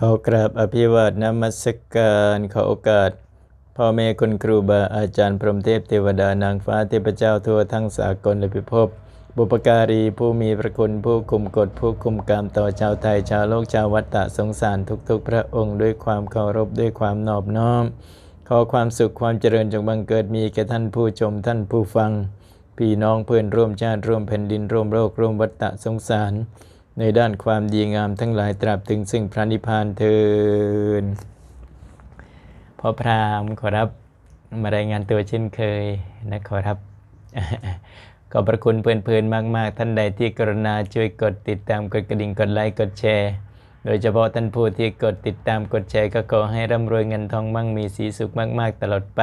ขอกราบอภิวาทนมัสการขอโอกาส พ่อแม่คุณครูบาอาจารย์พรหมเทพเทวดานางฟ้าเทพเจ้าทั่วทั้งสากลและพิภพบุปการีผู้มีพระคุณผู้คุมกฎผู้คุมกรรมต่อชาวไทยชาวโลกชาววัฏฏะสงสารทุกๆ พระองค์ด้วยความเคารพด้วยความนอบน้อม ขอความสุขความเจริญจงบังเกิดมีแก่ท่านผู้ชมท่านผู้ฟัง พี่น้องเพื่อนร่วมชาติร่วมแผ่นดินร่วมโลกร่วมวัฏฏะสงสาร ในด้านความดีงามทั้งหลายตราบถึงซึ่งพระนิพพานเทินพ่อพรามขอรับมารายงานตัวเช่นเคยนะขอรับขอบพระคุณเพื่อนๆมากๆ ท่านใดที่กรุณาช่วยกดติดตามกดกระดิ่งกดไลค์กดแชร์ โดยเฉพาะท่านผู้ที่กดติดตามกดแชร์ ก็ขอให้ร่ำรวยเงินทองมั่งมีสีสุขมาก ๆ ตลอดไป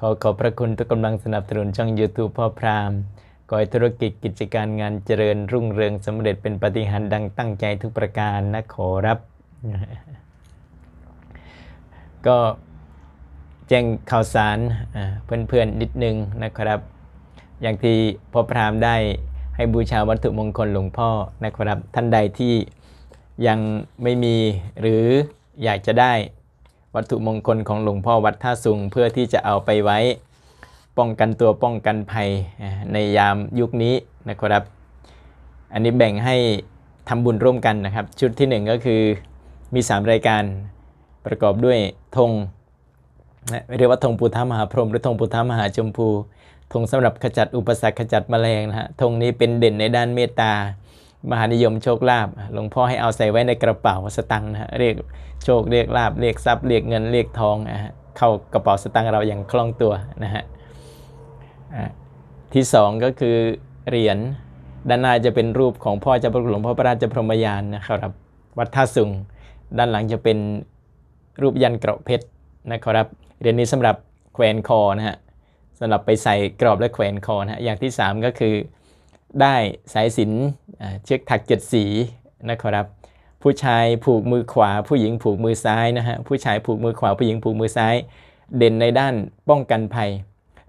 ขอขอบพระคุณทุกกำลังสนับสนุนช่อง YouTube พ่อพราม ขอให้ธุรกิจกิจการงานเจริญรุ่งเรืองสำเร็จเป็นปฏิหารดังตั้งใจทุกประการนะขอรับ ก็แจ้งข่าวสารเพื่อนๆนิดนึงนะครับ อย่างที่พ่อพรามได้ให้บูชาวัตถุมงคลหลวงพ่อนะครับ ท่านใดที่ยังไม่มีหรืออยากจะได้วัตถุมงคลของหลวงพ่อวัดท่าสุงเพื่อที่จะเอาไปไว้ ป้องกันตัวป้องกันภัยในยามยุคนี้นะครับ อันนี้แบ่งให้ทำบุญร่วมกันนะครับ ชุดที่หนึ่งก็คือมี 3 รายการประกอบด้วยธงนะเรียกว่าธงปูท้ามหาพรหมหรือธงปูท้ามหาชมพูธงสำหรับขจัดอุปสรรคขจัดแมลงนะฮะธงนี้เป็นเด่นในด้านเมตตามหานิยมโชคลาภหลวงพ่อให้เอาใส่ไว้ในกระเป๋าสตังค์นะฮะเรียกโชคเรียกลาภเรียกทรัพย์เรียกเงินเรียกทองนะฮะเข้ากระเป๋าสตังค์เราอย่างคล่องตัวนะฮะ ที่สองก็คือเหรียญด้านหน้าจะเป็นรูปของพ่อเจ้าพระคุณหลวงพ่อพระราชพรหมยานนะครับ วัดท่าสุง ด้านหลังจะเป็นรูปยันเกราะเพชรนะครับเหรียญนี้สำหรับแขวนคอนะฮะสำหรับไปใส่กรอบและแขวนคอนะฮะอย่างที่ 3 ก็คือได้สายสินเชือกถักเจ็ดสีนะครับ ผู้ชายผูกมือขวา ผู้หญิงผูกมือซ้ายนะฮะผู้ชายผูกมือขวาผู้หญิงผูกมือซ้าย เด่นในด้านป้องกันภัย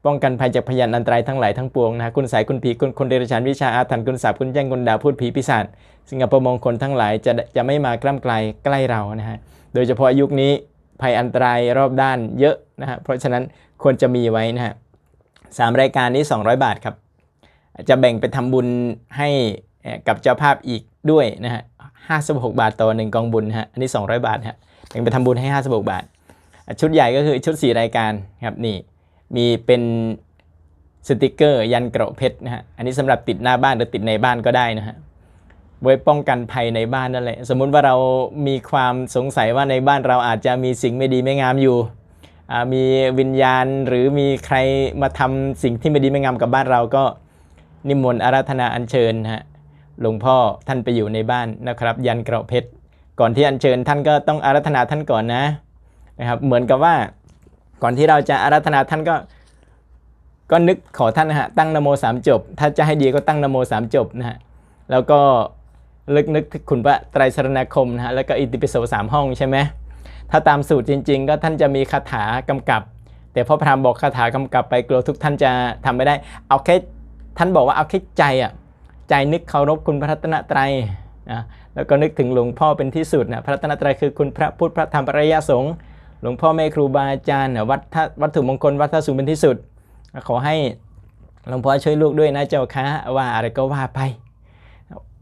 ป้องกันภัยจากพยานอันตรายทั้งหลายทั้งปวงนะฮะคุณสายคุณผีคุณคนเดรัจฉานวิชาอาถรรพ์คุณสาบคุณแจ้งคุณดาพูดผีปีศาจสิ่งอัปมงคลทั้งหลายจะจะไม่มากล้ำไกลใกล้เรานะฮะโดยเฉพาะยุคนี้ภัยอันตรายรอบด้านเยอะนะฮะเพราะฉะนั้นควรจะมีไว้นะฮะสามรายการนี้ 200 บาทครับ จะแบ่งไปทำบุญให้กับเจ้าภาพอีกด้วยนะฮะ56บหกบาทต่อหนึ่งกองบุญฮะอันนี้ 200 บาทฮะแบ่งไปทำบุญให้ 56 บาท ชุดใหญ่ก็คือชุด 4 รายการครับนี่ มีเป็นสติกเกอร์ยันเกราะเพชรนะฮะ อันนี้สำหรับติดหน้าบ้านหรือติดในบ้านก็ได้นะฮะ ไว้ป้องกันภัยในบ้านนั่นแหละ สมมุติว่าเรามีความสงสัยว่าในบ้านเราอาจจะมีสิ่งไม่ดีไม่งามอยู่ มีวิญญาณหรือมีใครมาทำสิ่งที่ไม่ดีไม่งามกับบ้านเราก็นิมนต์อาราธนาอัญเชิญนะฮะ หลวงพ่อท่านไปอยู่ในบ้านนะครับ ยันเกราะเพชร ก่อนที่อัญเชิญท่านก็ต้องอาราธนาท่านก่อนนะนะครับ เหมือนกับว่า ก่อนที่เราจะอาราธนาท่านก็ ก็นึกขอท่านนะฮะตั้งนโมสามจบ ถ้าจะให้ดีก็ตั้งนโมสามจบนะฮะแล้วก็ลึกนึกคุณพระไตรสรณคมนะฮะแล้วก็อิติปิโสสามห้องใช่ไหมถ้าตามสูตรจริง ๆ ก็ท่านจะมีคาถากำกับ แต่พ่อพรามบอกคาถากำกับไปกลัวทุกท่านจะทำไม่ได้ เอาแค่ท่านบอกว่าเอาแค่ใจอะใจนึกเคารพคุณพระรัตนตรัยนะแล้วก็นึกถึงหลวงพ่อเป็นที่สุดนะพระรัตนตรัยคือคุณพระพุทธพระธรรมพระอริยสงฆ์ หลวงพ่อแม่ครูบาอาจารย์วัดท่าวัตถุมงคลวัดท่าสูงเป็นที่สุด ขอให้หลวงพ่อช่วยลูกด้วยนะเจ้าคะว่าอะไรก็ว่าไป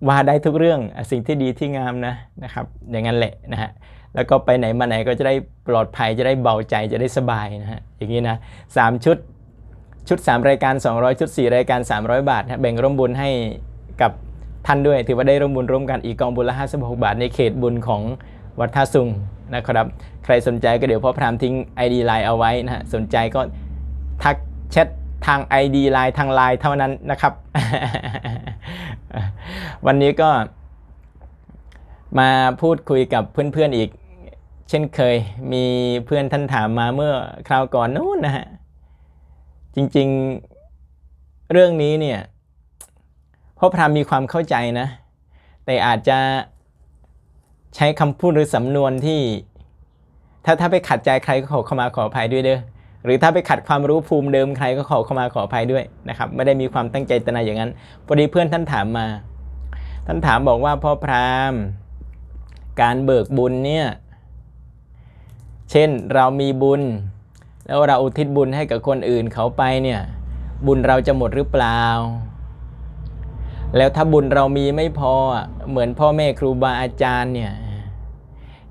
ว่าได้ทุกเรื่องสิ่งที่ดีที่งามนะนะครับ อย่างนั้นแหละนะฮะแล้วก็ไปไหนมาไหนก็จะได้ปลอดภัยจะได้เบาใจจะได้สบายนะฮะอย่างนี้นะสามชุดชุด 3 รายการ 200 ชุด 4 รายการ 300 บาทนะแบ่งร่วมบุญให้กับท่านด้วย ถือว่าได้ร่วมบุญร่วมกันอีกกองบุญละ56 บาท ในเขตบุญของวัดท่าสุง นะครับ ใครสนใจก็เดี๋ยวพ่อพรามทิ้ง ID Line เอาไว้นะฮะสนใจก็ทักแชททาง ID Line ทาง Line เท่านั้นนะครับ วันนี้ก็มาพูดคุยกับเพื่อนๆอีก เช่นเคยมีเพื่อนท่านถามมาเมื่อคราวก่อนนู้นนะฮะ จริงๆเรื่องนี้เนี่ยพ่อพรามมีความเข้าใจนะ แต่อาจจะ ใช้คำพูดหรือสำนวนที่ ถ้าถ้าไปขัดใจใครก็ขอเข้ามาขออภัยด้วยเด้อหรือถ้าไปขัดความรู้ภูมิเดิมใครก็ขอเข้ามาขออภัยด้วยนะครับไม่ได้มีความตั้งใจตนาอย่างนั้นพอดีเพื่อนท่านถามมา ท่านถามบอกว่าพ่อพราหมณ์ การเบิกบุญเนี่ยเช่นเรามีบุญ แล้วเราอุทิศบุญให้กับคนอื่นเขาไปเนี่ยบุญเราจะหมดหรือเปล่า แล้วถ้าบุญเรามีไม่พอเหมือนพ่อแม่ครูบาอาจารย์เนี่ย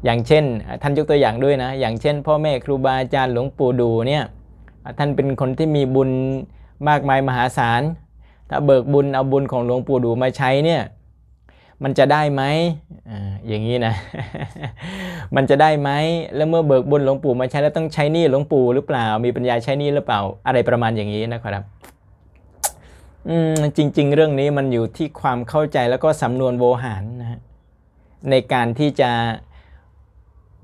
อย่างเช่น ท่านยกตัวอย่างด้วยนะ อย่างเช่น พ่อแม่ครูบาอาจารย์หลวงปู่ดูเนี่ยท่านเป็นคนที่มีบุญมากมายมหาศาล ถ้าเบิกบุญเอาบุญของหลวงปู่ดูมาใช้เนี่ยมันจะได้ไหมออย่างนี้นะ มันจะได้ไหม แล้วเมื่อเบิกบุญหลวงปู่มาใช้แล้วต้องใช้นี้หลวงปู่หรือเปล่า มีปัญญาใช้นี้หรือเปล่า อะไรประมาณอย่างนี้นะครับ อืมจริง ๆ เรื่องนี้มันอยู่ที่ความเข้าใจแล้วก็สำนวนโวหารนะในการที่จะ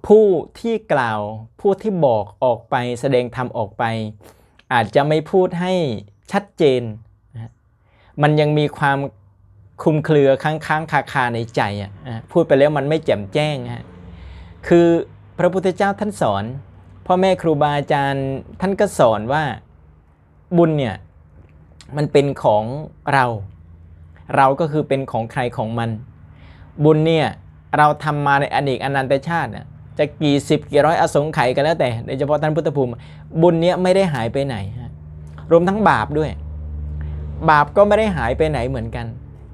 ผู้ที่กล่าวผู้ที่บอกออกไปแสดงธรรมออกไป อาจจะไม่พูดให้ชัดเจน มันยังมีความคลุมเครือค้างค้างคาคาในใจอะพูดไปแล้วมันไม่แจ่มแจ้งฮะคือพระพุทธเจ้าท่านสอน พ่อแม่ครูบาอาจารย์ท่านก็สอนว่าบุญเนี่ยมันเป็นของเรา เราก็คือเป็นของใครของมัน บุญเนี่ยเราทำมาในอเนกอนันตชาติน่ะ จะกี่สิบกี่ร้อยอสงไขยกันแล้วแต่โดยเฉพาะท่านพุทธภูมิ บุญเนี้ยไม่ได้หายไปไหนฮะรวมทั้งบาปด้วย บาปก็ไม่ได้หายไปไหนเหมือนกัน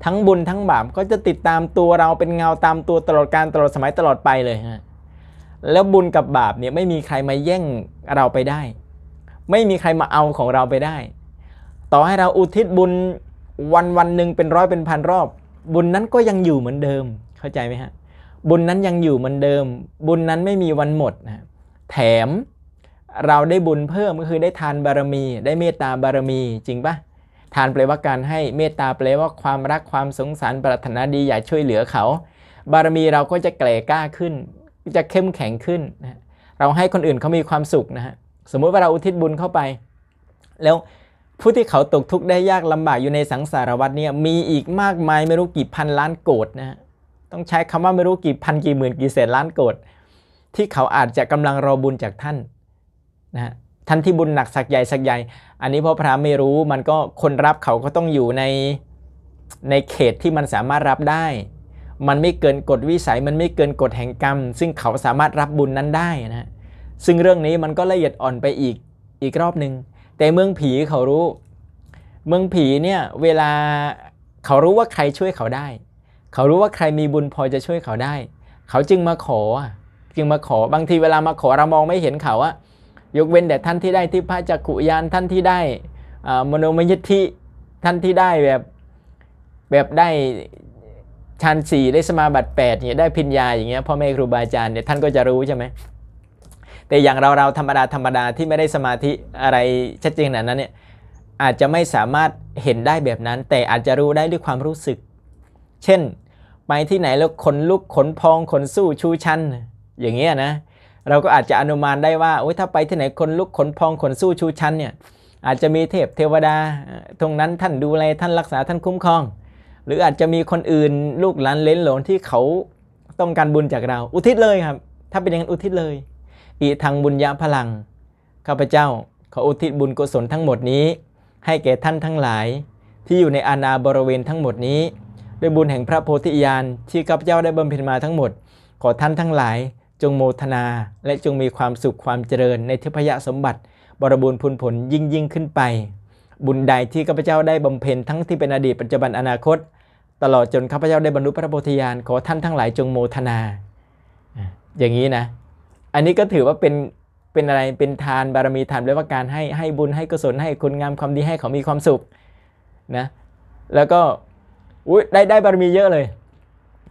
ทั้งบุญทั้งบาปก็จะติดตามตัวเราเป็นเงาตามตัวตลอดการตลอดสมัยตลอดไปเลยฮะแล้วบุญกับบาปเนี่ยไม่มีใครมาแย่งเราไปได้ ไม่มีใครมาเอาของเราไปได้ ต่อให้เราอุทิศบุญวันวันหนึ่งเป็นร้อยเป็นพันรอบ บุญนั้นก็ยังอยู่เหมือนเดิมเข้าใจไหมฮะ บุญนั้นยังอยู่เหมือนเดิม บุญนั้นไม่มีวันหมดนะแถมเราได้บุญเพิ่มก็คือได้ทานบารมี ได้เมตตาบารมีจริงปะทานแปลว่าการให้เมตตาแปลว่าความรักความสงสารปรารถนาดีอยากช่วยเหลือเขา บารมีเราก็จะแกล่กล้าขึ้น จะเข้มแข็งขึ้นนะเราให้คนอื่นเขามีความสุขนะฮะสมมุติว่าเราอุทิศบุญเข้าไป แล้วผู้ที่เขาตกทุกข์ได้ยากลำบากอยู่ในสังสารวัฏเนี่ยมีอีกมากมายไม่รู้กี่พันล้านโกดนะฮะ ต้องใช้คำว่าไม่รู้กี่พันกี่หมื่นกี่แสนล้านโกดที่เขาอาจจะกำลังรอบุญจากท่านนะฮะท่านที่บุญหนักสักใหญ่สักใหญ่ อันนี้พ่อพระไม่รู้มันก็คนรับเขาก็ต้องอยู่ในในเขตที่มันสามารถรับได้ มันไม่เกินกฎวิสัยมันไม่เกินกฎแห่งกรรม ซึ่งเขาสามารถรับบุญนั้นได้นะฮะซึ่งเรื่องนี้มันก็ละเอียดอ่อนไปอีกอีกรอบหนึ่งแต่เมืองผีเขารู้ เมืองผีเนี่ยเวลาเขารู้ว่าใครช่วยเขาได้ เขารู้ว่าใครมีบุญพอจะช่วยเขาได้ เขาจึงมาขออะจึงมาขอบางทีเวลามาขอเรามองไม่เห็นเขาอะยกเว้นแต่ท่านที่ได้ที่พระจักขุยานท่านที่ได้มโนมยิทธิท่านที่ได้แบบแบบได้ฌานสี่ได้สมาบัติแปดเนี่ยได้พิญญาอย่างเงี้ยพ่อแม่ครูบาอาจารย์เนี่ยท่านก็จะรู้ใช่ไหมแต่อย่างเราเราธรรมดาธรรมดาที่ไม่ได้สมาธิอะไรชัดเจนขนาดนั้นเนี่ยอาจจะไม่สามารถเห็นได้แบบนั้น แต่อาจจะรู้ได้ด้วยความรู้สึก เช่น ไปที่ไหนแล้วขนลุกขนพองขนสู้ชูชันอย่างเงี้ยนะเราก็อาจจะอนุมานได้ว่าโอ้ยถ้าไปที่ไหนขนลุกขนพองขนสู้ชูชันเนี่ยอาจจะมีเทพเทวดาตรงนั้นท่านดูแลท่านรักษาท่านคุ้มครอง หรืออาจจะมีคนอื่นลูกหลานเลนหลนที่เขาต้องการบุญจากเรา อุทิศเลยครับ ถ้าเป็นอย่างนั้นอุทิศเลยอีทางบุญญาพลังข้าพเจ้าขออุทิศบุญกุศลทั้งหมดนี้ ให้แก่ท่านทั้งหลาย ที่อยู่ในอาณาบริเวณทั้งหมดนี้ ด้วยบุญแห่งพระโพธิญาณที่ข้าพเจ้าได้บำเพ็ญมาทั้งหมด ขอท่านทั้งหลาย จงโมทนา และจงมีความสุขความเจริญในทิพยสมบัติ บริบูรณ์พูนผลยิ่งยิ่งขึ้นไป บุญใดที่ข้าพเจ้าได้บำเพ็ญทั้งที่เป็นอดีตปัจจุบันอนาคต ตลอดจนข้าพเจ้าได้บรรลุพระโพธิญาณขอท่านทั้งหลายจงโมทนา อย่างนี้นะ อันนี้ก็ถือว่าเป็นเป็นอะไรเป็นทานบารมีทานแปลว่าการให้ให้บุญให้กุศลให้คุณงามความดีให้เขามีความสุขนะแล้วก็ อุ้ยได้ได้บารมีเยอะเลย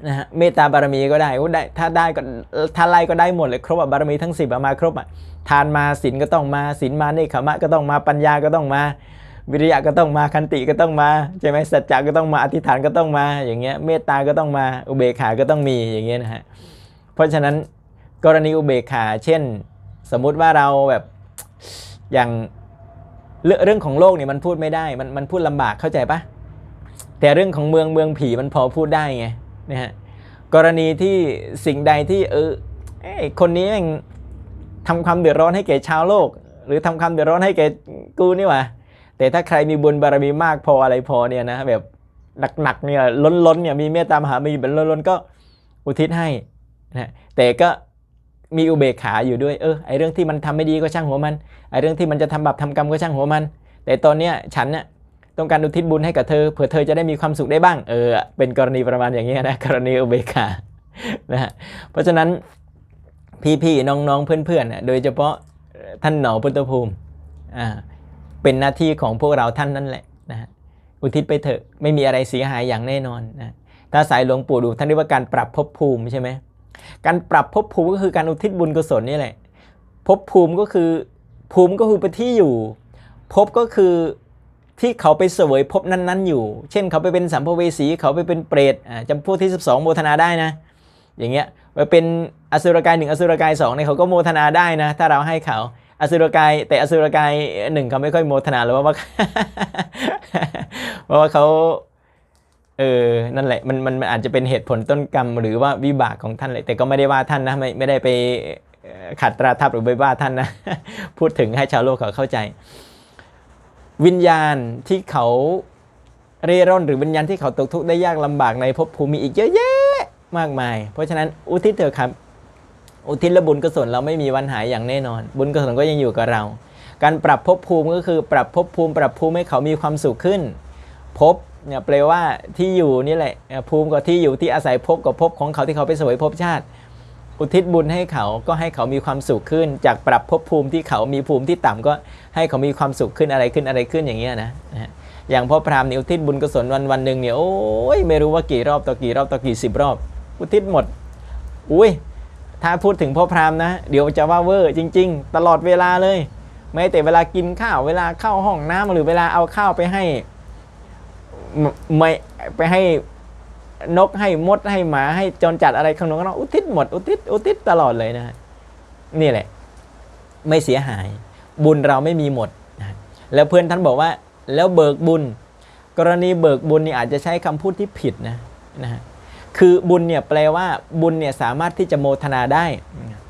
นะฮะเมตตาบารมีก็ได้อุ๊ยได้ถ้าได้ก็ถ้าไล่ก็ได้หมดเลยครบอะบารมีทั้งสิบมาครบอะทานมาศีลก็ต้องมาศีลมาเนคขมะก็ต้องมาปัญญาก็ต้องมา วิริยะก็ต้องมาคันติก็ต้องมาใช่ไหมสัจจะก็ต้องมาอธิษฐานก็ต้องมาอย่างเงี้ยเมตตาก็ต้องมาอุเบกขาก็ต้องมีอย่างเงี้ยนะฮะเพราะฉะนั้นกรณีอุเบกขา เช่น สมมุติว่าเราแบบอย่างเรื่องของโลกเนี่ยมันพูดไม่ได้มันมันพูดลำบากเข้าใจปะ แต่เรื่องของเมืองเมืองผีมันพอพูดได้ไงนะฮะกรณีที่สิ่งใดที่เออเอ้ยคนนี้แม่งทำความเดือดร้อนให้แก่ชาวโลก หรือทำความเดือดร้อนให้แก่กูนี่หว่าแต่ถ้าใครมีบุญบารมีมากพออะไรพอเนี่ยนะแบบหนักๆเนี่ยล้นๆเนี่ยมีเมตตามหามีแบบล้นๆก็อุทิศให้นะแต่ก็มีอุเบกขาอยู่ด้วยเออไอเรื่องที่มันทำไม่ดีก็ช่างหัวมันไอเรื่องที่มันจะทำบาปทำกรรมก็ช่างหัวมัน แต่ตอนเนี้ยฉันเนี่ย ต้องการอุทิศบุญให้กับเธอเผื่อเธอจะได้มีความสุขได้บ้างเออเป็นกรณีประมาณอย่างเงี้ยนะกรณีอุเบกขานะเพราะฉะนั้นพี่ๆน้องๆเพื่อนๆน่ะโดยเฉพาะท่านหนอพุทธภูมิอ่าเป็นหน้าที่ของพวกเราท่านนั่นแหละนะอุทิศไปเถอะไม่มีอะไรเสียหายอย่างแน่นอนนะถ้าสายหลวงปู่ดูท่านเรียกว่าการปรับภพภูมิใช่ไหมการปรับภพภูมิก็คือการอุทิศบุญกุศลนี่แหละภพภูมิก็คือภูมิก็คือเป็นที่อยู่ภพก็คือ ที่เขาไปเสวยภพนั้นๆอยู่ เช่นเขาไปเป็นสัมภเวสี เขาไปเป็นเปรตอ่าจำพวกที่ 12 โมทนาได้นะ อย่างเงี้ยไปเป็นอสุรกายหนึ่งอสุรกายสองเนี่ยเขาก็โมทนาได้นะ ถ้าเราให้เขาอสุรกาย แต่อสุรกายหนึ่งเขาไม่ค่อยโมทนาหรอกว่าเพราะว่าเขาเออ นั่นแหละ มัน มัน อาจจะเป็นเหตุผลต้นกรรม หรือว่าวิบากของท่านเลย แต่ก็ไม่ได้ว่าท่านนะ ไม่ ไม่ได้ไปขัดตราทับหรือไปว่าท่านนะ พูดถึงให้ชาวโลกเขาเข้าใจ วิญญาณที่เขาเร่ร่อนหรือวิญญาณที่เขาตกทุกข์ได้ยากลำบากในภพภูมิอีกเยอะแยะมากมาย เพราะฉะนั้นอุทิศเถอะครับ อุทิศและบุญกุศลเราไม่มีวันหายอย่างแน่นอน บุญกุศลก็ยังอยู่กับเรา การปรับภพภูมิก็คือปรับภพภูมิ ปรับภูมิให้เขามีความสุขขึ้นภพเนี่ยแปลว่าที่อยู่นี่แหละภูมิกับที่อยู่ที่อาศัยภพกับภพของเขาที่เขาไปสวยภพชาติ อุทิศบุญให้เขาก็ให้เขามีความสุขขึ้น จากปรับภพภูมิที่เขามีภูมิที่ต่ำก็ให้เขามีความสุขขึ้นอะไรขึ้นอะไรขึ้นอย่างเงี้ยนะอย่างพ่อพราหมณ์เนี่ยอุทิศบุญกุศลวันวันหนึ่งเนี่ยโอ้ยไม่รู้ว่ากี่รอบต่อกี่รอบต่อกี่สิบรอบ อุทิศหมด อุ้ยถ้าพูดถึงพ่อพราหมณ์นะ เดี๋ยวจะว่าเวอร์จริง ๆ ตลอดเวลาเลย ไม่แต่เวลากินข้าวเวลาเข้าห้องน้ำหรือเวลาเอาข้าวไปให้ไม่ไปให้ นกให้มดให้หมาให้จรจัดอะไรข้างนอกข้างนอกอุทิศหมดอุทิศอุทิศตลอดเลยนะฮะนี่แหละ ไม่เสียหาย บุญเราไม่มีหมดนะแล้วเพื่อนท่านบอกว่า แล้วเบิกบุญ กรณีเบิกบุญนี่อาจจะใช้คำพูดที่ผิดนะนะฮะคือบุญเนี่ยแปลว่าบุญเนี่ยสามารถที่จะโมทนาได้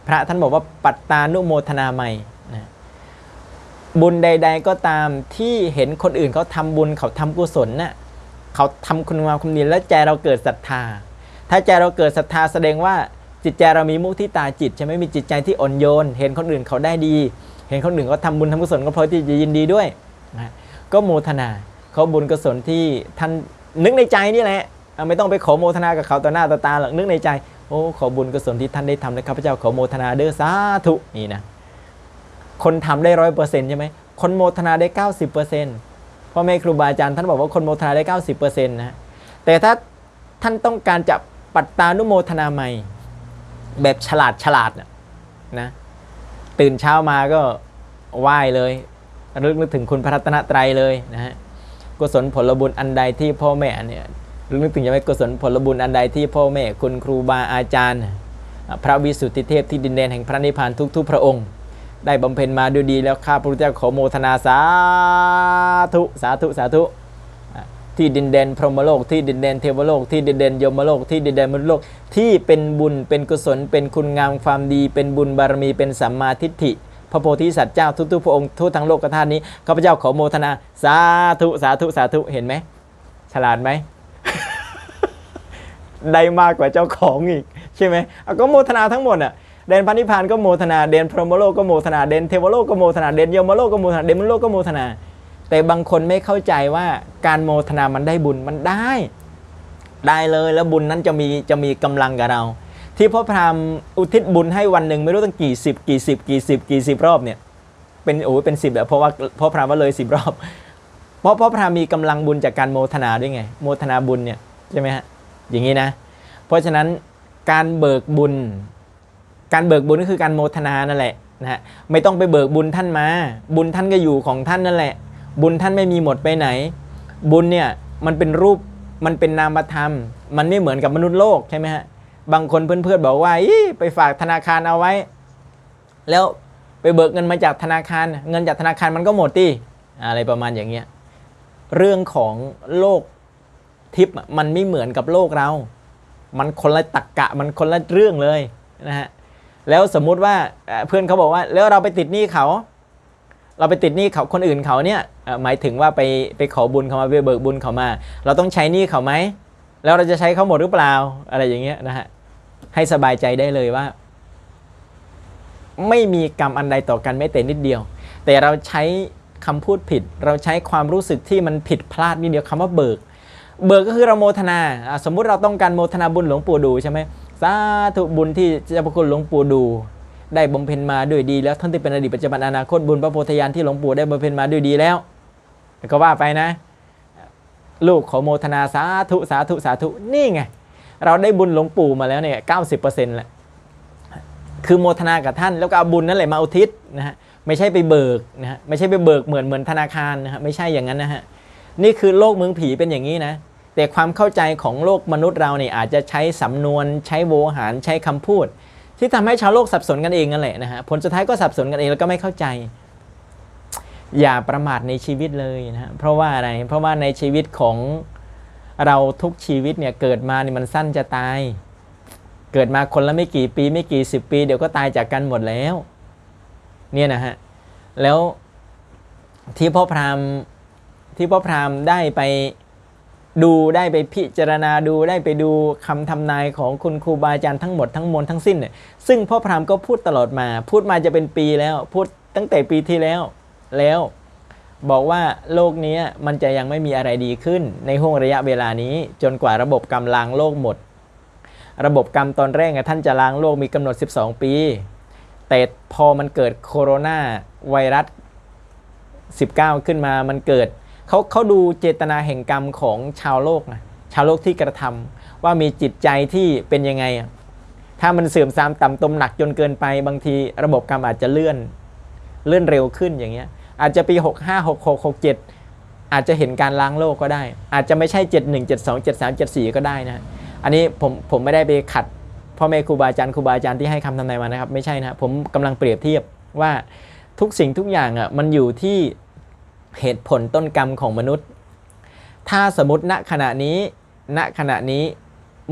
พระท่านบอกว่าปัตตานุโมทนาใหม่นะบุญใด ๆ ก็ตามที่เห็นคนอื่นเขาทำบุญเขาทำกุศลน่ะ เขาทำคุณงามความดีแล้วใจเราเกิดศรัทธา ถ้าใจเราเกิดศรัทธาแสดงว่าจิตใจเรามีมุทิตาจิตใช่ไหมมีจิตใจที่อ่อนโยน เห็นคนอื่นเขาได้ดี เห็นคนอื่นเขาทำบุญทำกุศลก็พอที่จะยินดีด้วยนะก็โมทนาเขาบุญกุศลที่ท่านนึกในใจนี่แหละไม่ต้องไปขอโมทนากับเขาต่อหน้าต่อตาหรอกนึกในใจโอ้ขอบุญกุศลที่ท่านได้ทำนะข้าพเจ้าขอโมทนาเด้อสาธุนี่นะคนทำได้ร้อยเปอร์เซ็นต์ใช่ไหมคนโมทนาได้เก้าสิบเปอร์เซ็นต์ พ่อแม่ครูบาอาจารย์ท่านบอกว่าคนโมทนาได้เก้าสิบเปอร์เซ็นต์นะแต่ถ้าท่านต้องการจะปัตตานุโมทนาใหม่ แบบฉลาดฉลาดน่ะนะตื่นเช้ามาก็ไหว้เลยรึกนึกถึงคุณพระรัตนตรัยเลยนะฮะกุศลผลบุญอันใดที่พ่อแม่เนี่ยรึกนึกถึงจะไม่กุศลผลบุญอันใดที่พ่อแม่คุณครูบาอาจารย์ พระวิสุทธิเทพที่ดินแดนแห่งพระนิพพานทุกๆพระองค์ ได้บำเพ็ญมาด้วยดีแล้วข้าพระพุทธเจ้าขอโมทนาสาธุสาธุสาธุที่ดินแดนพรหมโลกที่ดินแดนเทวโลกที่ดินแดนยมโลกที่ดินแดนมนุษย์โลกที่เป็นบุญเป็นกุศล เป็นคุณงามความดี เป็นบุญบารมีเป็นสัมมาทิฏฐิ พระโพธิสัตว์เจ้าทุกๆพระองค์ทั่วทั้งโลกธาตุนี้ข้าพเจ้าขอโมทนาสาธุสาธุสาธุเห็นไหมฉลาดไหมได้มากกว่าเจ้าของอีกใช่ไหมก็โมทนาทั้งหมดอะ เดนพันธิพานก็โมทนาเดนพรหมโลกก็โมทนาเดนเทวโลกก็โมทนาเดนยมโลกก็โมทนาเดนมุโลกก็โมทนา แต่บางคนไม่เข้าใจว่าการโมทนามันได้บุญมันได้ ได้เลยแล้วบุญนั้นจะมีจะมีกำลังกับเรา ที่พ่อพราหมณ์อุทิศบุญให้วันหนึ่งไม่รู้ตั้งกี่สิบกี่สิบกี่สิบกี่สิบรอบเนี่ยเป็นโอ้เป็นสิบแหละเพราะว่าพ่อพราหมณ์ว่าเลยสิบรอบ เพราะพ่อพราหมณ์มีกำลังบุญจากการโมทนาด้วยไง โมทนาบุญเนี่ยใช่ไหมฮะอย่างนี้นะ เพราะฉะนั้นการเบิกบุญ การเบิกบุญก็คือการโมทนานั่นแหละนะฮะไม่ต้องไปเบิกบุญท่านมา บุญท่านก็อยู่ของท่านนั่นแหละ บุญท่านไม่มีหมดไปไหน บุญเนี่ยมันเป็นรูปมันเป็นนามธรรม มันไม่เหมือนกับมนุษย์โลกใช่ไหมฮะบางคนเพื่อนๆบอกว่าอีไปฝากธนาคารเอาไว้ แล้วไปเบิกเงินมาจากธนาคาร เงินจากธนาคารมันก็หมดที่อะไรประมาณอย่างเงี้ยเรื่องของโลกทิพย์มันไม่เหมือนกับโลกเรา มันคนละตักกะมันคนละเรื่องเลยนะฮะ แล้วสมมุติว่าเพื่อนเขาบอกว่า แล้วเราไปติดหนี้เขา เราไปติดหนี้เขาคนอื่นเขาเนี่ยหมายถึงว่าไปไปขอบุญเขามาไปเบิกบุญเขามา เราต้องใช้หนี้เขาไหมแล้วเราจะใช้เขาหมดหรือเปล่าอะไรอย่างเงี้ยนะฮะให้สบายใจได้เลยว่า ไม่มีกรรมอันใดต่อกันไม่แต่นิดเดียว แต่เราใช้คำพูดผิด เราใช้ความรู้สึกที่มันผิดพลาดนิดเดียวคำว่าเบิก เบิกก็คือเราโมทนา สมมุติเราต้องการโมทนาบุญหลวงปู่ดูใช่ไหม สาธุบุญที่เจ้าพระคุณหลวงปู่ดู ได้บำเพ็ญมาด้วยดี แล้วท่านที่เป็นอดีตปัจจุบันอนาคตบุญพระโพธิญาณที่หลวงปู่ได้บำเพ็ญมาด้วยดีแล้วก็ว่าไปนะ ลูกขอโมทนาสาธุสาธุสาธุนี่ไง เราได้บุญหลวงปู่มาแล้วเนี่ยเก้าสิบเปอร์เซ็นต์แหละคือโมทนากับท่านแล้วก็เอาบุญนั่นแหละมาอุทิศนะฮะไม่ใช่ไปเบิกนะฮะไม่ใช่ไปเบิกเหมือนเหมือนธนาคารนะฮะไม่ใช่อย่างนั้นนะฮะนี่คือโลกเมืองผีเป็นอย่างนี้นะ แต่ความเข้าใจของโลกมนุษย์เราเนี่ยอาจจะใช้สำนวนใช้โวหารใช้คำพูด ที่ทำให้ชาวโลกสับสนกันเองนั่นแหละนะฮะผลสุดท้ายก็สับสนกันเองแล้วก็ไม่เข้าใจ อย่าประมาทในชีวิตเลยนะฮะเพราะว่าอะไรเพราะว่าในชีวิตของเราทุกชีวิตเนี่ยเกิดมาเนี่ยมันสั้นจะตาย เกิดมาคนละไม่กี่ปีไม่กี่สิบปี เดี๋ยวก็ตายจากกันหมดแล้วเนี่ยนะฮะแล้วที่พ่อพรามที่พ่อพรามได้ไป ดูได้ไปพิจารณาดูได้ไปดูคำทำนายของคุณครูบาอาจารย์ทั้งหมดทั้งมวลทั้งสิ้นเนี่ยซึ่งพ่อพราหมณ์ก็พูดตลอดมา พูดมาจะเป็นปีแล้ว พูดตั้งแต่ปีที่แล้วแล้ว บอกว่าโลกนี้มันจะยังไม่มีอะไรดีขึ้น ในห่วงระยะเวลานี้ จนกว่าระบบกรรมล้างโลกหมด ระบบกรรมตอนแรกท่านจะล้างโลกมีกำหนด 12 ปี แต่พอมันเกิดโคโรนาไวรัส 19 ขึ้นมามันเกิด เขาเขาดูเจตนาแห่งกรรมของชาวโลกนะชาวโลกที่กระทำว่ามีจิตใจที่เป็นยังไงอะถ้ามันเสื่อมทรามต่ำตมหนักจนเกินไปบางทีระบบกรรมอาจจะเลื่อนเลื่อนเร็วขึ้นอย่างเงี้ย อาจจะปี 65 66 67 อาจจะเห็นการล้างโลกก็ได้ อาจจะไม่ใช่ 71 72 73 74 ก็ได้นะอันนี้ผมผมไม่ได้ไปขัดพ่อแม่ครูบาอาจารย์ครูบาอาจารย์ที่ให้คำทำนายมานะครับ ไม่ใช่นะผมกำลังเปรียบเทียบว่าทุกสิ่งทุกอย่างอะมันอยู่ที่ เหตุผลต้นกรรมของมนุษย์ ถ้าสมมติณขณะนี้ ณขณะนี้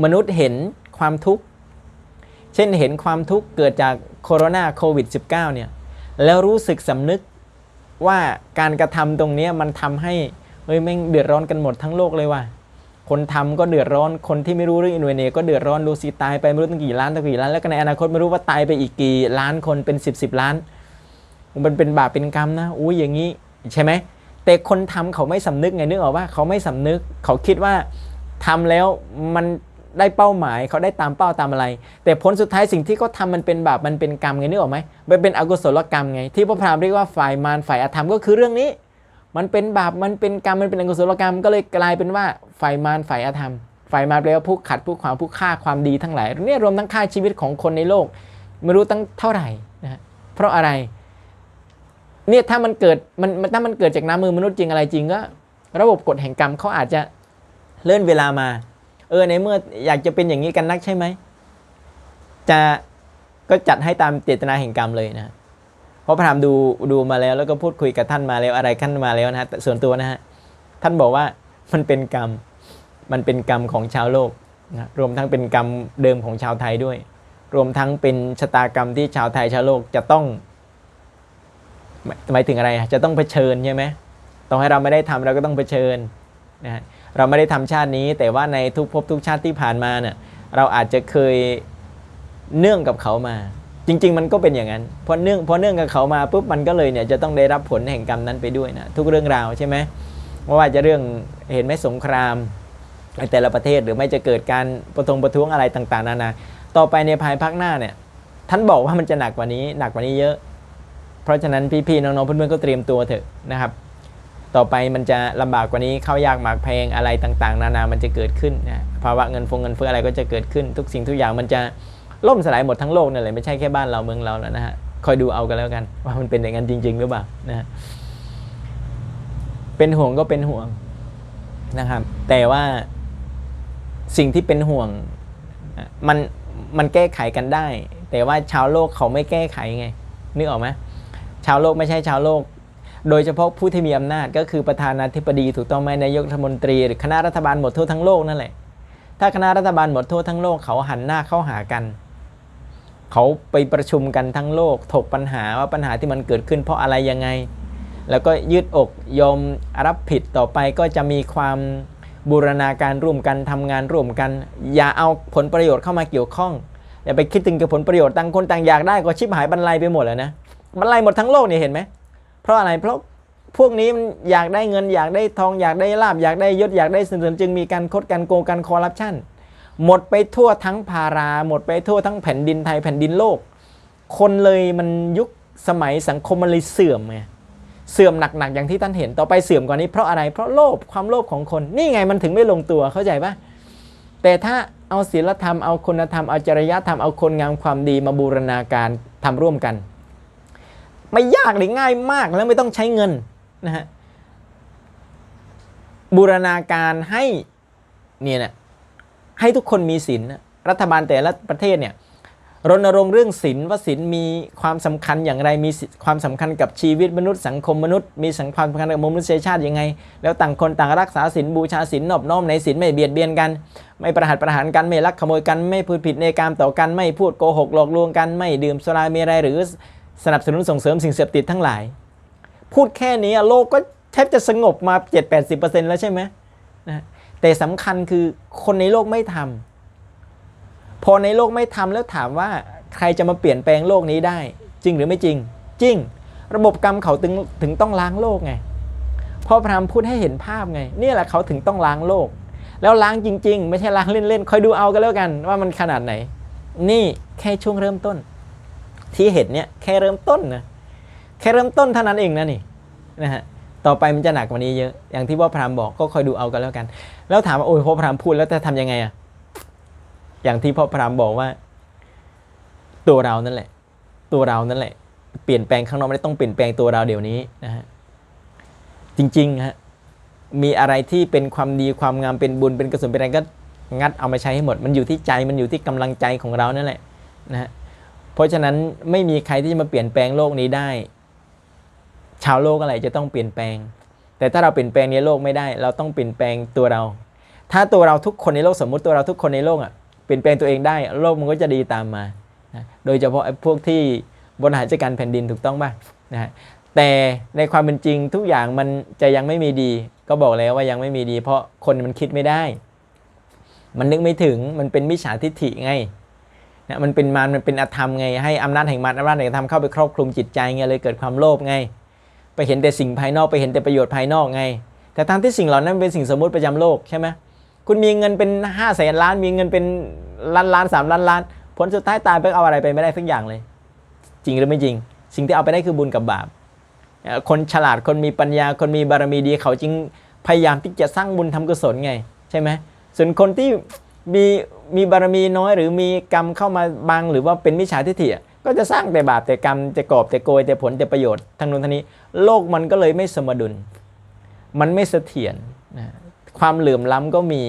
มนุษย์เห็นความทุกข์ เช่นเห็นความทุกข์เกิดจากโคโรนาโควิด -19 เนี่ย แล้วรู้สึกสำนึกว่าการกระทำตรงนี้มันทำให้เฮ้ยแม่งเดือดร้อนกันหมดทั้งโลกเลยว่ะ คนทำก็เดือดร้อน คนที่ไม่รู้เรื่องอินเวเนก็เดือดร้อนดูสิตายไปไม่รู้ตั้งกี่ล้านตั้งกี่ล้าน แล้วก็ในอนาคตไม่รู้ว่าตายไปอีกกี่ล้านคนเป็น 10บสล้าน มันเป็นบาปเป็นกรรมนะ อุ้ยอย่างนี้ ใช่ไหม แต่คนทำเขาไม่สำนึกไงนึกออกว่าเขาไม่สำนึก เขาคิดว่าทำแล้วมันได้เป้าหมายเขาได้ตามเป้าตามอะไร แต่ผลสุดท้ายสิ่งที่เขาทำมันเป็นบาปมันเป็นกรรมไงนึกออกไหมมันเป็นอกุศลกรรมไง ที่พระพรามเรียกว่าฝ่ายมารฝ่ายอธรรมก็คือเรื่องนี้ มันเป็นบาปมันเป็นกรรมมันเป็นอกุศลกรรม ก็เลยกลายเป็นว่าฝ่ายมารฝ่ายอธรรมฝ่ายมารแปลว่าผู้ขัดผู้ขวางผู้ฆ่าความดีทั้งหลายเนี่ยรวมทั้งฆ่าชีวิตของคนในโลก ไม่รู้ตั้งเท่าไหร่นะเพราะอะไร เนี่ยถ้ามันเกิดมันถ้ามันเกิดจากน้ำมือมนุษย์จริงอะไรจริงก็ ระบบกฎแห่งกรรมเขาอาจจะเลื่อนเวลามา เออในเมื่ออยากจะเป็นอย่างนี้กันนักใช่ไหมจะก็จัดให้ตามเจตนาแห่งกรรมเลยนะเพราะพระธรรมดูดูมาแล้วแล้วก็พูดคุยกับท่านมาแล้วอะไรขั้นมาแล้วนะฮะแต่ส่วนตัวนะฮะท่านบอกว่ามันเป็นกรรมมันเป็นกรรมของชาวโลกนะรวมทั้งเป็นกรรมเดิมของชาวไทยด้วย รวมทั้งเป็นชะตากรรมที่ชาวไทยชาวโลกจะต้อง หมายถึงอะไรอะจะต้องเผชิญใช่ไหมต้องให้เราไม่ได้ทำเราก็ต้องเผชิญนะฮะเราไม่ได้ทำชาตินี้ แต่ว่าในทุกภพทุกชาติที่ผ่านมาเนี่ยเราอาจจะเคยเนื่องกับเขามา จริง ๆ มันก็เป็นอย่างนั้นพอเนื่องพอเนื่องกับเขามาปุ๊บมันก็เลยเนี่ยจะต้องได้รับผลแห่งกรรมนั้นไปด้วยนะทุกเรื่องราวใช่ไหมไม่ว่าจะเรื่องเห็นไหมสงครามในแต่ละประเทศหรือไม่จะเกิดการประทงประท้วงอะไรต่าง ๆ นานา ต่อไปในภายภาคหน้าเนี่ยท่านบอกว่ามันจะหนักกว่านี้หนักกว่านี้เยอะ เพราะฉะนั้นพี่ๆน้องๆเพื่อนๆก็เตรียมตัวเถอะนะครับ ต่อไปมันจะลำบากกว่านี้เข้ายากหมากแพงอะไรต่างๆ นานามันจะเกิดขึ้นนะภาวะเงินฟงเงินเฟ้ออะไรก็จะเกิดขึ้น ทุกสิ่งทุกอย่างมันจะล่มสลายหมดทั้งโลกนั่นแหละไม่ใช่แค่บ้านเราเมืองเราแล้วนะฮะคอยดูเอากันแล้วกัน ว่ามันเป็นอย่างนั้นจริง ๆ หรือเปล่านะฮะเป็นห่วงก็เป็นห่วงนะครับ แต่ว่าสิ่งที่เป็นห่วงมันมันแก้ไขกันได้ แต่ว่าชาวโลกเขาไม่แก้ไขไงนึกออกไหม ชาวโลกไม่ใช่ชาวโลก โดยเฉพาะผู้ที่มีอำนาจก็คือประธานาธิบดีถูกต้องไหมนายกรัฐมนตรีหรือคณะรัฐบาลหมดทั่วทั้งโลกนั่นแหละ ถ้าคณะรัฐบาลหมดทั่วทั้งโลกเขาหันหน้าเข้าหากัน เขาไปประชุมกันทั้งโลก ถกปัญหาว่าปัญหาที่มันเกิดขึ้นเพราะอะไรยังไง แล้วก็ยืดอกยอมรับผิดต่อไปก็จะมีความบูรณาการร่วมกันทำงานร่วมกัน อย่าเอาผลประโยชน์เข้ามาเกี่ยวข้องอย่าไปคิดถึงกับผลประโยชน์ต่างคนต่างอยากได้ก็ชิบหายบรรลัยไปหมดแล้วนะ บรรลัยหมดทั้งโลกเนี่ยเห็นไหมเพราะอะไรเพราะพวกนี้มันอยากได้เงินอยากได้ทองอยากได้ลาบอยากได้ยศอยากได้สินส่นจึงมีการคดการโกงการคอร์รัปชันหมดไปทั่วทั้งพารา หมดไปทั่วทั้งแผ่นดินไทยแผ่นดินโลก คนเลยมันยุคสมัยสังคมมันเลยเสื่อมไงเสื่อมหนักๆอย่างที่ท่านเห็นต่อไปเสื่อมกว่านี้เพราะอะไรเพราะโลภความโลภของคนนี่ไงมันถึงไม่ลงตัวเข้าใจปะแต่ถ้าเอาศีลธรรมเอาคุณธรรมเอาจริยธรรมเอาคนงามความดีมาบูรณาการทำร่วมกัน ไม่ยากหรือง่ายมากแล้วไม่ต้องใช้เงินนะฮะบูรณาการให้เนี่ยนะให้ทุกคนมีศีลนรัฐบาลแต่ละประเทศเนี่ยรณรงค์เรื่องศีลว่าศีลมีความสำคัญอย่างไรมีความสำคัญกับชีวิตมนุษย์สังคมมนุษย์มีสังความสำคัญกับมนุษยชาติยังไง แล้วต่างคนต่างรักษาศีลบูชาศีลนอบน้อมในศีลไม่เบียดเบียนกัน ไม่ประหัตประหารกันไม่ลักขโมยกันไม่พูดผิดในกามต่อกันไม่พูดโกหกหลอกลวงกันไม่ดื่มสุราเมรัยหรือ สนับสนุนส่งเสริมสิ่งเสพติดทั้งหลาย พูดแค่นี้อะโลกก็แทบจะสงบมา 7-80%แล้วใช่ไหมนะแต่สำคัญคือคนในโลกไม่ทำพอในโลกไม่ทำแล้วถามว่าใครจะมาเปลี่ยนแปลงโลกนี้ได้ จริงหรือไม่จริง จริง ระบบกรรมเขาถึงถึงต้องล้างโลกไงพ่อพรามพูดให้เห็นภาพไงนี่แหละเขาถึงต้องล้างโลก แล้วล้างจริง ๆ ไม่ใช่ล้างเล่นๆคอยดูเอากันแล้วกันว่ามันขนาดไหน นี่แค่ช่วงเริ่มต้น ที่เห็นเนี่ยแค่เริ่มต้นนะแค่เริ่มต้นเท่านั้นเองนะนี่นะฮะต่อไปมันจะหนักกว่านี้เยอะอย่างที่พ่อพรามบอกก็คอยดูเอากันแล้วกัน แล้วถามว่าโอ้ยพ่อพรามพูดแล้วจะทำยังไงอะอย่างที่พ่อพรามบอกว่า ตัวเรานั่นแหละ ตัวเรานั่นแหละ เปลี่ยนแปลงข้างนอกไม่ได้ต้องเปลี่ยนแปลงตัวเราเดี๋ยวนี้นะฮะจริงๆฮะมีอะไรที่เป็นความดีความงามเป็นบุญเป็นกุศลเป็นอะไรก็งัดเอามาใช้ให้หมด มันอยู่ที่ใจมันอยู่ที่กำลังใจของเรานั่นแหละนะฮะ เพราะฉะนั้นไม่มีใครที่จะมาเปลี่ยนแปลงโลกนี้ได้ ชาวโลกอะไรจะต้องเปลี่ยนแปลง แต่ถ้าเราเปลี่ยนแปลงในโลกไม่ได้ เราต้องเปลี่ยนแปลงตัวเรา ถ้าตัวเราทุกคนในโลกสมมุติตัวเราทุกคนในโลกอะเปลี่ยนแปลงตัวเองได้โลกมันก็จะดีตามมานะโดยเฉพาะพวกที่บริหารจัดการแผ่นดินถูกต้องป่ะนะฮะแต่ในความเป็นจริงทุกอย่างมันจะยังไม่มีดี ก็บอกแล้วว่ายังไม่มีดี เพราะคนมันคิดไม่ได้ มันนึกไม่ถึงมันเป็นมิจฉาทิฏฐิไง นะมันเป็นมารมันเป็นอธรรมไงให้อำนาจแห่งมารอำนาจแห่งธรรมเข้าไปครอบคลุมจิตใจไงเลยเกิดความโลภไง ไปเห็นแต่สิ่งภายนอกไปเห็นแต่ประโยชน์ภายนอกไง แต่ทั้งที่สิ่งเหล่านั้นเป็นสิ่งสมมุติประจำโลกใช่ไหมคุณมีเงินเป็น5้าแสนล้าน มีเงินเป็นล้านล้านสามล้านล้านผลสุดท้ายตายไปเอาอะไรไปไม่ได้สักอย่างเลย จริงหรือไม่จริง สิ่งที่เอาไปได้คือบุญกับบาปคนฉลาดคนมีปัญญาคนมีบารมีดีเขาจึงพยายามที่จะสร้างบุญทำกุศลไง ใช่ไหมส่วนคนที่ มีมีบารมีน้อย หรือมีกรรมเข้ามาบังหรือว่าเป็นมิจฉาทิฏฐิอะก็จะสร้างแต่บาปแต่กรรมแต่กอบแต่โกยแต่ผลแต่ประโยชน์ทั้งนู้นทั้งนี้ โลกมันก็เลยไม่สมดุล มันไม่เสถียรนะความเหลื่อมล้ำก็มี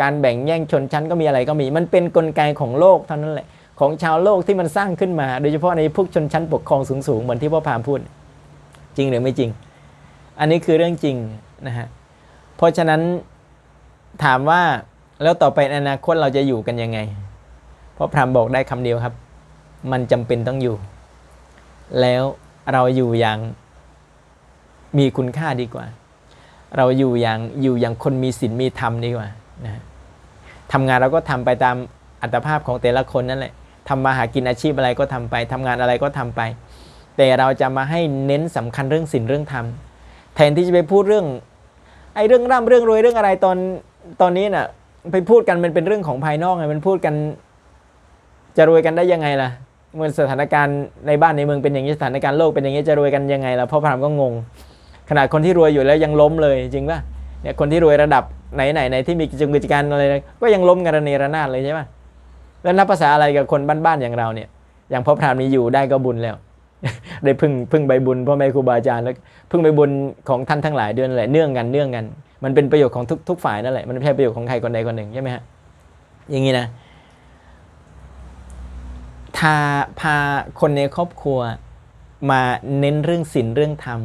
การแบ่งแย่งชนชั้นก็มีอะไรก็มี มันเป็นกลไกของโลกเท่านั้นแหละของชาวโลกที่มันสร้างขึ้นมา โดยเฉพาะในพวกชนชั้นปกครองสูงๆเหมือนที่พ่อพามพูด จริงหรือไม่จริง อันนี้คือเรื่องจริงนะฮะเพราะฉะนั้นถามว่า แล้วต่อไปในอนาคตเราจะอยู่กันยังไง เพ่อพรามบอกได้คำเดียวครับ มันจำเป็นต้องอยู่ แล้วเราอยู่อย่างมีคุณค่าดีกว่า เราอยู่อย่างอยู่อย่างคนมีศีลมีธรรมดีกว่านะทำงานเราก็ทำไปตามอัตภาพของแต่ละคนนั่นแหละทำมาหากินอาชีพอะไรก็ทำไปทำงานอะไรก็ทำไป แต่เราจะมาให้เน้นสำคัญเรื่องศีลเรื่องธรรมแทนที่จะไปพูดเรื่องไอ้เรื่องร่ำเรื่องรวยเรื่องอะไรตอนตอนนี้น่ะ ไปพูดกันมันเป็นเรื่องของภายนอกไงมันพูดกัน จะรวยกันได้ยังไงล่ะ เมื่อสถานการณ์ในบ้านในเมืองเป็นอย่างนี้สถานการณ์โลกเป็นอย่างนี้จะรวยกันยังไงล่ะพ่อพรามก็งง ขนาดคนที่รวยอยู่แล้วยังล้มเลยจริงป่ะเนี่ยคนที่รวยระดับไหนไหนไหนที่มีกิจกิจการอะไรก็ยังล้มกันระเนระนาดเลยใช่ป่ะแล้วนับภาษาอะไรกับคนบ้านๆอย่างเราเนี่ย อย่างพ่อพรามนี้อยู่ได้ก็บุญแล้ว ได้พึ่งพึ่งใบบุญพ่อแม่ครูบาอาจารย์แล้วพึ่งใบบุญของท่านทั้งหลายเด้วยนั่นแหละเนื่องกันเนื่องกัน มันเป็นประโยชน์ของทุกทุกฝ่ายนั่นแหละมันไม่ใช่ประโยชน์ของใครคนใดคนหนึ่งใช่ไหมฮะอย่างนี้นะถ้าพาคนในครอบครัวมาเน้นเรื่องศีลเรื่องธรรม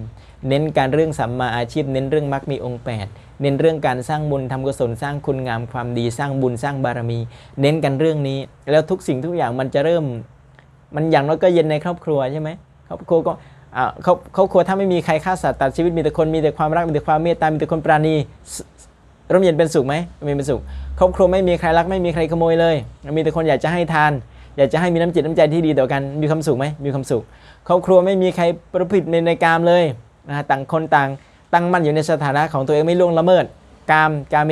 เน้นการเรื่องสัมมาอาชีพ เน้นเรื่องมรรคมีองค์แปดเน้นเรื่องการสร้างบุญทำกุศลสร้างคุณงามความดีสร้างบุญสร้างบารมี เน้นกันเรื่องนี้ แล้วทุกสิ่งทุกอย่างมันจะเริ่ม มันอย่างน้อยก็เย็นในครอบครัวใช่ไหมครอบครัวก็อ่าครอบครัวถ้าไม่มีใครฆ่าสัตว์ตัดชีวิตมีแต่คนมีแต่ความรักมีแต่ความเมตตา มีแต่คนปราณีร่มเย็นเป็นสุขไหมไม่เป็นสุข ครอบครัวไม่มีใครรักไม่มีใครขโมยเลย มีแต่คนอยากจะให้ทาน อยากจะให้มีน้ำจิตน้ำใจที่ดีต่อกัน มีความสุขไหมมีความสุข ครอบครัวไม่มีใครประพฤติในในกามเลยนะต่างคนต่างตั้งมั่นอยู่ในสถานะของตัวเองไม่ล่วงละเมิด กามกาเม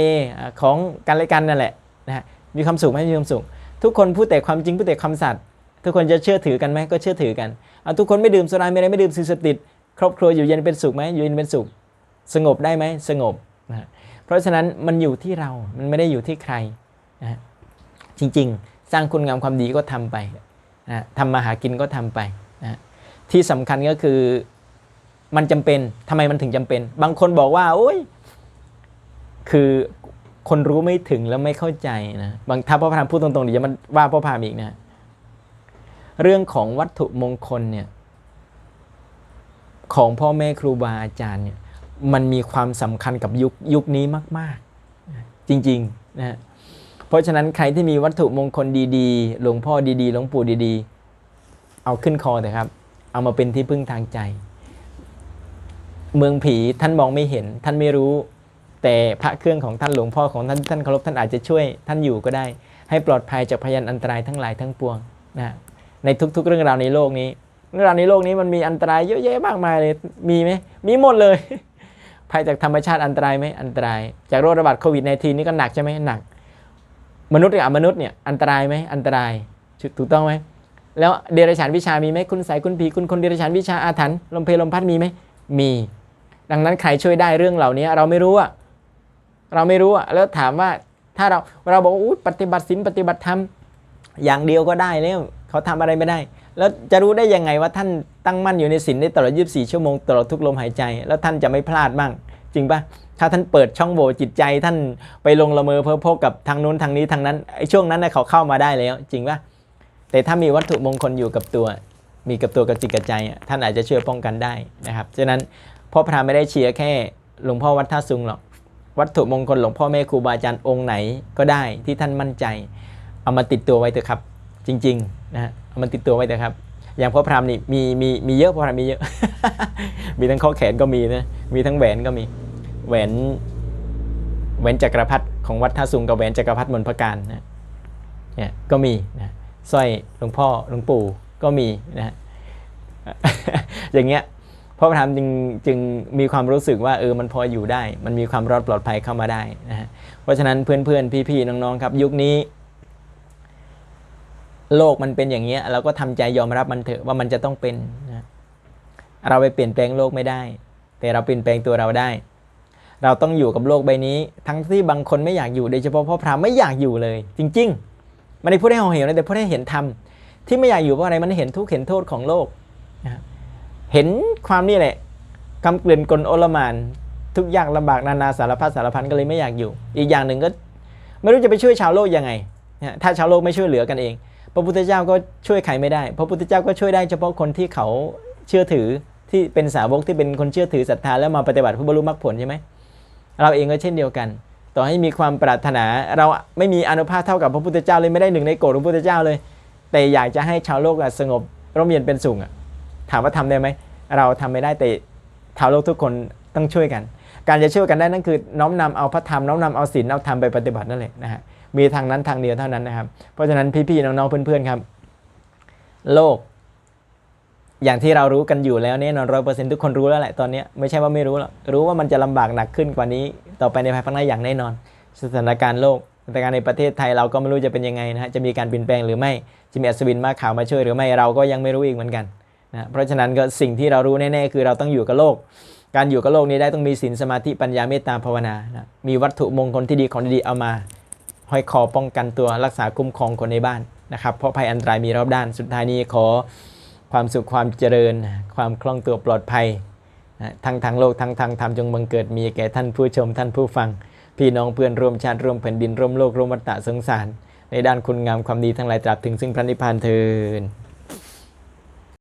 ของกันและกันนั่นแหละนะฮะมีความสุขไหมมีความสุข ทุกคนพูดแต่ความจริงพูดแต่ความสัตย์ ทุกคนจะเชื่อถือกันไหมก็เชื่อถือกันเอาทุกคนไม่ดื่มสุราไม่ได้ไม่ดื่มสิ่งเสพติดครอบครัวอยู่เย็นเป็นสุขไหมอยู่เย็นเป็นสุข สงบได้ไหมสงบนะเพราะฉะนั้นมันอยู่ที่เรา มันไม่ได้อยู่ที่ใครนะจริงๆ สร้างคุณงามความดีก็ทำไปนะทำมาหากินก็ทำไปนะที่สำคัญก็คือมันจำเป็นทำไมมันถึงจำเป็น บางคนบอกว่า โอ้ย คือคนรู้ไม่ถึงแล้วไม่เข้าใจนะ บางถ้าพ่อพามพูดตรงๆเดี๋ยวจะมันว่าพ่อพามอีกนะ เรื่องของวัตถุมงคลเนี่ยของพ่อแม่ครูบาอาจารย์เนี่ยมันมีความสำคัญกับยุคยุคนี้มาก ๆ จริงๆนะฮะเพราะฉะนั้นใครที่มีวัตถุมงคลดีๆ หลวงพ่อดีๆ หลวงปู่ดีๆ เอาขึ้นคอเถอะครับ เอามาเป็นที่พึ่งทางใจ เมืองผีท่านมองไม่เห็น ท่านไม่รู้ แต่พระเครื่องของท่านหลวงพ่อของท่านท่านเคารพท่านอาจจะช่วยท่านอยู่ก็ได้ ให้ปลอดภัยจากพยันอันตรายทั้งหลายทั้งปวงนะฮะ ในทุก ๆ เรื่องราวในโลกนี้ เรื่องราวในโลกนี้มันมีอันตรายเยอะแยะมากมายเลยมีไหมมีหมดเลยภัยจากธรรมชาติอันตรายไหมอันตราย จากโรคระบาดโควิดในทีนี่ก็หนักใช่ไหมหนัก มนุษย์กับอมนุษย์เนี่ยอันตรายไหมอันตรายถูกต้องไหมแล้วเดรัจฉานวิชามีไหมคุณสายคุณผีคุณคนเดรัจฉานวิชาอาถรรพ์ลมเพลลมพัดมีไหมมี ดังนั้นใครช่วยได้เรื่องเหล่านี้เราไม่รู้อะเราไม่รู้อะแล้วถามว่าถ้าเราเราบอกว่าอุ๊ยปฏิบัติศีลปฏิบัติธรรมอย่างเดียวก็ได้แล้ว เขาทำอะไรไม่ได้ แล้วจะรู้ได้ยังไงว่าท่านตั้งมั่นอยู่ในศีลได้ตลอด 24 ชั่วโมงตลอดทุกลมหายใจ แล้วท่านจะไม่พลาดบ้าง จริงปะถ้าท่านเปิดช่องโหว่จิตใจ ท่านไปลงละเมอเพ้อพกกับทางนู้นทางนี้ทางนั้นไอ้ช่วงนั้นนะเขาเข้ามาได้แล้ว จริงปะแต่ถ้ามีวัตถุมงคลอยู่กับตัว มีกับตัวกับจิตกับใจ ท่านอาจจะช่วยป้องกันได้นะครับฉะนั้นพ่อพระไม่ได้เชียร์แค่หลวงพ่อวัดท่าซุงหรอกวัตถุมงคลหลวงพ่อแม่ครูบาอาจารย์องค์ไหนก็ได้ที่ท่านมั่นใจ เอามาติดตัวไว้เถอะครับ จริง ๆ นะฮะเอามาติดตัวไว้เถอะครับ อย่างพ่อพรามนี่มีมีมีเยอะพ่อพรามมีเยอะ มีทั้งข้อแขนก็มีนะมีทั้งแหวนก็มีแหวนแหวนจักรพรรดิของวัดท่าซุงกับแหวนจักรพรรดิมนพการนะเนี่ยก็มีนะสร้อยหลวงพ่อหลวงปู่ก็มีนะฮะอย่างเงี้ยพ่อพรามจึงจึงมีความรู้สึกว่าเออมันพออยู่ได้ มันมีความรอดปลอดภัยเข้ามาได้นะฮะเพราะฉะนั้นเพื่อนๆ พี่ๆ น้องๆ ครับ ยุคนี้ โลกมันเป็นอย่างเงี้ยเราก็ทำใจยอมรับมันเถอะว่ามันจะต้องเป็นนะเราไปเปลี่ยนแปลงโลกไม่ได้ แต่เราเปลี่ยนแปลงตัวเราได้ เราต้องอยู่กับโลกใบนี้ ทั้งที่บางคนไม่อยากอยู่โดยเฉพาะพ่อพรามไม่อยากอยู่เลย จริงๆไม่ได้พูดให้เราเห็นนะแต่พูดให้เห็นธรรมที่ไม่อยากอยู่เพราะอะไรมันเห็นทุกข์เห็นโทษของโลกนะเห็นความนี่แหละกำเกลื่อนกลโอลมานทุกอย่างลำบากนานาสารพัดสารพันก็เลยไม่อยากอยู่ อีกอย่างหนึ่งก็ ไม่รู้จะไปช่วยชาวโลกยังไงถ้าชาวโลกไม่ช่วยเหลือกันเอง พระพุทธเจ้าก็ช่วยใครไม่ได้ พระพุทธเจ้าก็ช่วยได้เฉพาะคนที่เขาเชื่อถือที่เป็นสาวกที่เป็นคนเชื่อถือศรัทธาแล้วมาปฏิบัติเพื่อบรรลุมรรคผลใช่ไหมเราเองก็เช่นเดียวกัน ต่อให้มีความปรารถนาเราไม่มีอนุภาพเท่ากับพระพุทธเจ้าเลยไม่ได้หนึ่งในโกรธพระพุทธเจ้าเลย แต่อยากจะให้ชาวโลกสงบร่มเย็นเป็นสุขถามว่าทำได้ไหมเราทำไม่ได้แต่ชาวโลกทุกคนต้องช่วยกัน การจะช่วยกันได้นั่นคือ น้อมนำเอาพระธรรมน้อมนำเอาศีลเอาธรรมไปปฏิบัตินั่นแหละนะฮะ มีทางนั้นทางเดียวเท่านั้นนะครับ เพราะฉะนั้นพี่ๆน้องๆเพื่อนๆครับ โลก อย่างที่เรารู้กันอยู่แล้วแน่นอนร้อยเปอร์เซ็นต์ทุกคนรู้แล้วแหละตอนนี้ไม่ใช่ว่าไม่รู้หรอกรู้ว่ามันจะลำบากหนักขึ้นกว่านี้ ต่อไปในภายภาคหน้าอย่างแน่นอน สถานการณ์โลกสถานการณ์ในประเทศไทยเราก็ไม่รู้จะเป็นยังไงนะฮะจะมีการเปลี่ยนแปลงหรือไม่จะมีอัศวินมาข่าวมาช่วยหรือไม่เราก็ยังไม่รู้อีกเหมือนกันนะเพราะฉะนั้นก็สิ่งที่เรารู้แน่ๆคือเราต้องอยู่กับโลก การอยู่กับโลกนี้ได้ต้องมีศีลสมาธิปัญญาเมตตาภาวนานะมีวัตถุมงคลที่ดีของดีเอามา ห้อยคอป้องกันตัวรักษาคุ้มครองคนในบ้านนะครับ เพราะภัยอันตรายมีรอบด้านสุดท้ายนี้ขอความสุขความเจริญ ความคล่องตัวปลอดภัยทั้งทางโลกทั้งทางธรรมจงบังเกิดมีแก่ท่านผู้ชมท่านผู้ฟัง พี่น้องเพื่อนร่วมชาติร่วมแผ่นดินร่วมโลกร่วมวัฏฏะสงสาร ในด้านคุณงามความดีทั้งหลายตราบถึงซึ่งพระนิพพานเทิน